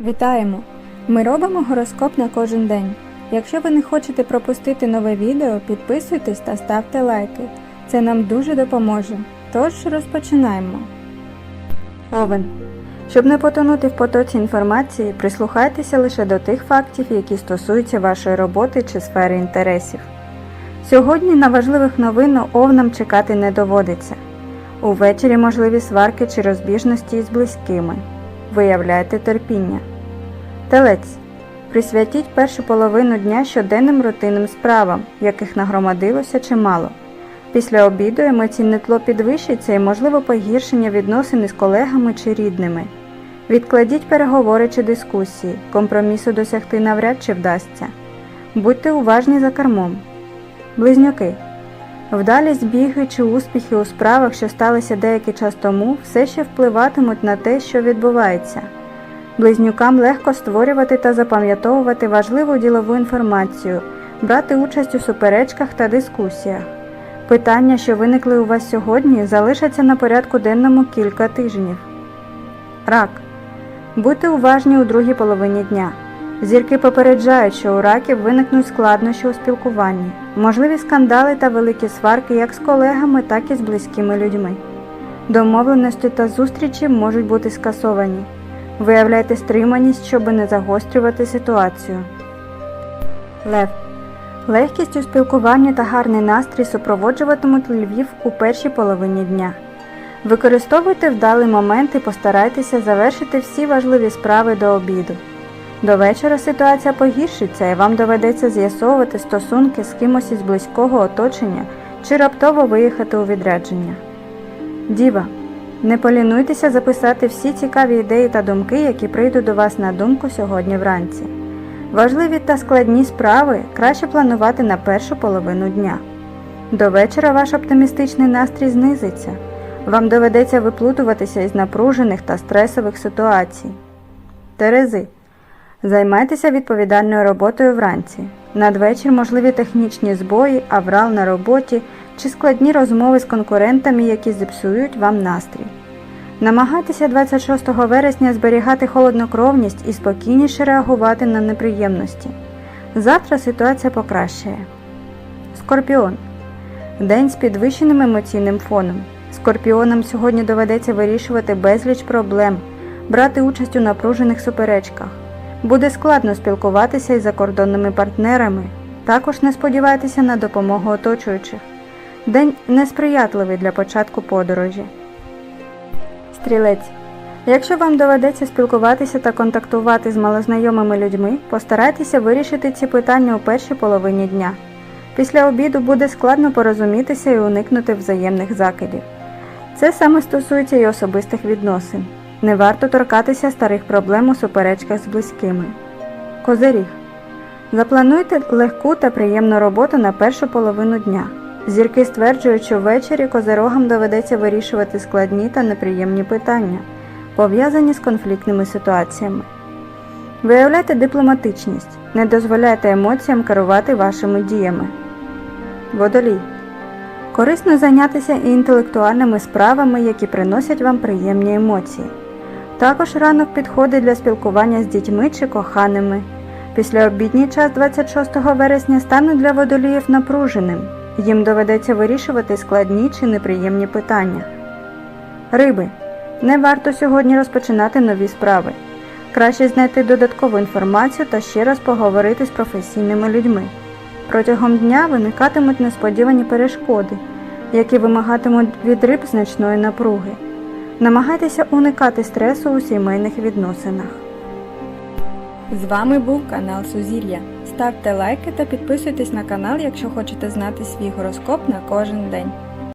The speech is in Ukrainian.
Вітаємо! Ми робимо гороскоп на кожен день. Якщо ви не хочете пропустити нове відео, підписуйтесь та ставте лайки. Це нам дуже допоможе. Тож розпочинаємо. Овен. Щоб не потонути в потоці інформації, прислухайтеся лише до тих фактів, які стосуються вашої роботи чи сфери інтересів. Сьогодні на важливих новин овнам чекати не доводиться. Увечері можливі сварки чи розбіжності з близькими. Виявляйте терпіння. Телець. Присвятіть першу половину дня щоденним рутинним справам, яких нагромадилося чимало. Після обіду емоційне тло підвищиться і можливо погіршення відносин із колегами чи рідними. Відкладіть переговори чи дискусії, компромісу досягти навряд чи вдасться. Будьте уважні за кермом. Близнюки. Вдалі збіги чи успіхи у справах, що сталися деякий час тому, все ще впливатимуть на те, що відбувається. Близнюкам легко створювати та запам'ятовувати важливу ділову інформацію, брати участь у суперечках та дискусіях. Питання, що виникли у вас сьогодні, залишаться на порядку денному кілька тижнів. Рак. Будьте уважні у другій половині дня. Зірки попереджають, що у раків виникнуть складнощі у спілкуванні, можливі скандали та великі сварки як з колегами, так і з близькими людьми. Домовленості та зустрічі можуть бути скасовані. Виявляйте стриманість, щоб не загострювати ситуацію. Лев. Легкість у спілкуванні та гарний настрій супроводжуватимуть львів у першій половині дня. Використовуйте вдалий момент і постарайтеся завершити всі важливі справи до обіду. До вечора ситуація погіршиться і вам доведеться з'ясовувати стосунки з кимось із близького оточення чи раптово виїхати у відрядження. Діва. Не полінуйтеся записати всі цікаві ідеї та думки, які прийдуть до вас на думку сьогодні вранці. Важливі та складні справи краще планувати на першу половину дня. До вечора ваш оптимістичний настрій знизиться. Вам доведеться виплутуватися із напружених та стресових ситуацій. Терези. Займайтеся відповідальною роботою вранці. Надвечір можливі технічні збої, аврал на роботі чи складні розмови з конкурентами, які зіпсують вам настрій. Намагайтеся 26 вересня зберігати холоднокровність і спокійніше реагувати на неприємності. Завтра ситуація покращає. Скорпіон. День з підвищеним емоційним фоном. Скорпіонам сьогодні доведеться вирішувати безліч проблем, брати участь у напружених суперечках. Буде складно спілкуватися із закордонними партнерами. Також не сподівайтеся на допомогу оточуючих. День несприятливий для початку подорожі. Стрілець. Якщо вам доведеться спілкуватися та контактувати з малознайомими людьми, постарайтеся вирішити ці питання у першій половині дня. Після обіду буде складно порозумітися і уникнути взаємних закидів. Це саме стосується і особистих відносин. Не варто торкатися старих проблем у суперечках з близькими. Козиріг. Заплануйте легку та приємну роботу на першу половину дня. Зірки стверджують, що ввечері козирогам доведеться вирішувати складні та неприємні питання, пов'язані з конфліктними ситуаціями. Виявляйте дипломатичність, не дозволяйте емоціям керувати вашими діями. Водолій. Корисно зайнятися інтелектуальними справами, які приносять вам приємні емоції. Також ранок підходить для спілкування з дітьми чи коханими. Після обідній час 26 вересня стане для водоліїв напруженим. Їм доведеться вирішувати складні чи неприємні питання. Риби. Не варто сьогодні розпочинати нові справи. Краще знайти додаткову інформацію та ще раз поговорити з професійними людьми. Протягом дня виникатимуть несподівані перешкоди, які вимагатимуть від риб значної напруги. Намагайтеся уникати стресу у сімейних відносинах. З вами був канал Сузір'я. Ставте лайки та підписуйтесь на канал, якщо хочете знати свій гороскоп на кожен день.